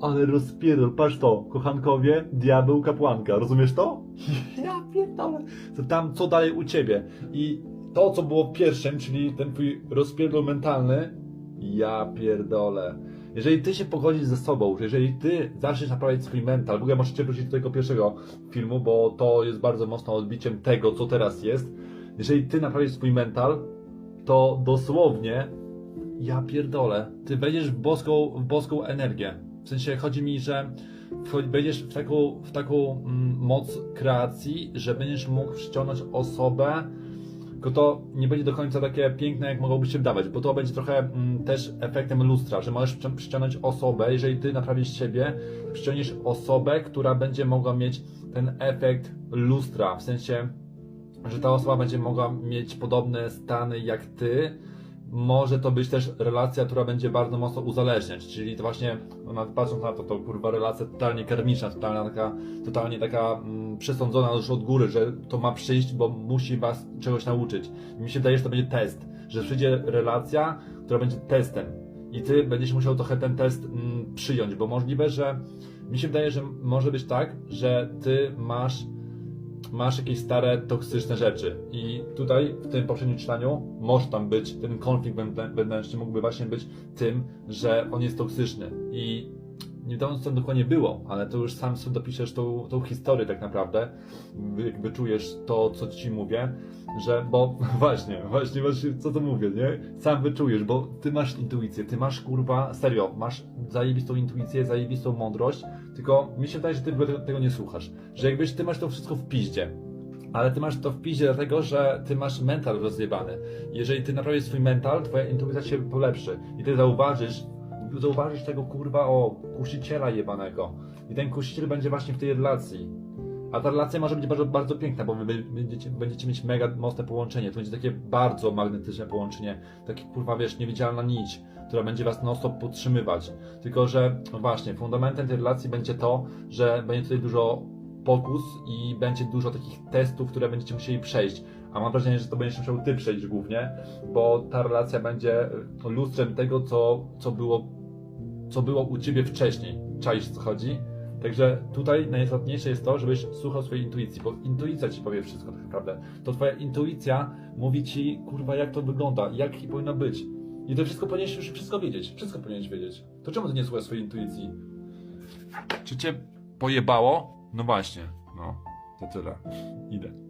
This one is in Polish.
Ale rozpierdol, patrz to, kochankowie, diabeł, kapłanka, rozumiesz to? Ja pierdolę. To tam, co dalej u ciebie? I to, co było pierwszym, czyli ten twój rozpierdol mentalny, ja pierdolę. Jeżeli ty się pogodzisz ze sobą, że jeżeli ty zaczniesz naprawiać swój mental, w ogóle możecie wrócić do tego pierwszego filmu, bo to jest bardzo mocno odbiciem tego, co teraz jest. Jeżeli ty naprawisz swój mental, to dosłownie ja pierdolę. Ty wejdziesz w boską, w boską energię. W sensie chodzi mi, że wejdziesz w taką, w taką mm, moc kreacji, że będziesz mógł przyciągnąć osobę, tylko to nie będzie do końca takie piękne, jak mogłoby się wydawać, bo to będzie trochę mm, też efektem lustra, że możesz przy- przyciągnąć osobę, jeżeli ty naprawisz siebie, przyciągniesz osobę, która będzie mogła mieć ten efekt lustra, w sensie, że ta osoba będzie mogła mieć podobne stany jak ty, może to być też relacja, która będzie bardzo mocno uzależniać, czyli to właśnie, no, patrząc na to, to kurwa relacja totalnie karmiczna, totalnie taka, totalnie taka mm, przesądzona już od góry, że to ma przyjść, bo musi was czegoś nauczyć. I mi się wydaje, że to będzie test, że przyjdzie relacja, która będzie testem i ty będziesz musiał trochę ten test mm, przyjąć, bo możliwe, że mi się wydaje, że może być tak, że ty masz masz jakieś stare, toksyczne rzeczy. I tutaj, w tym poprzednim czytaniu, może tam być, ten konflikt wewnę- wewnętrzny mógłby właśnie być tym, że on jest toksyczny. I nie wiadomo, co tam dokładnie było, ale to już sam sobie dopiszesz tą, tą historię tak naprawdę, jakby czujesz to, co ci mówię, że, bo właśnie, właśnie, właśnie, co to mówię, nie? Sam wyczujesz, bo ty masz intuicję, ty masz, kurwa, serio, masz zajebistą intuicję, zajebistą mądrość, tylko mi się wydaje, że ty tego nie słuchasz. Że jakbyś ty masz to wszystko w piździe. Ale ty masz to w piździe dlatego, że ty masz mental rozjebany. Jeżeli ty naprawisz swój mental, twoja intuicja się polepszy. I ty zauważysz, zauważysz tego kurwa o kusiciela jebanego. I ten kusiciel będzie właśnie w tej relacji. A ta relacja może być bardzo, bardzo piękna, bo wy będziecie, będziecie mieć mega mocne połączenie. To będzie takie bardzo magnetyczne połączenie. Takie kurwa, wiesz, niewidzialna nić, która będzie was non stop podtrzymywać. Tylko, że no właśnie, fundamentem tej relacji będzie to, że będzie tutaj dużo pokus i będzie dużo takich testów, które będziecie musieli przejść. A mam wrażenie, że to będziesz musiał ty przejść głównie, bo ta relacja będzie lustrem tego, co, co, było, co było u ciebie wcześniej. Czaisz co chodzi? Także tutaj najistotniejsze jest to, żebyś słuchał swojej intuicji, bo intuicja ci powie wszystko tak naprawdę. To twoja intuicja mówi ci, kurwa, jak to wygląda, jak powinno być. I to wszystko powinieneś już wszystko wiedzieć. Wszystko powinieneś wiedzieć. To czemu ty nie słuchasz swojej intuicji? Czy cię pojebało? No właśnie, no, to tyle. Idę.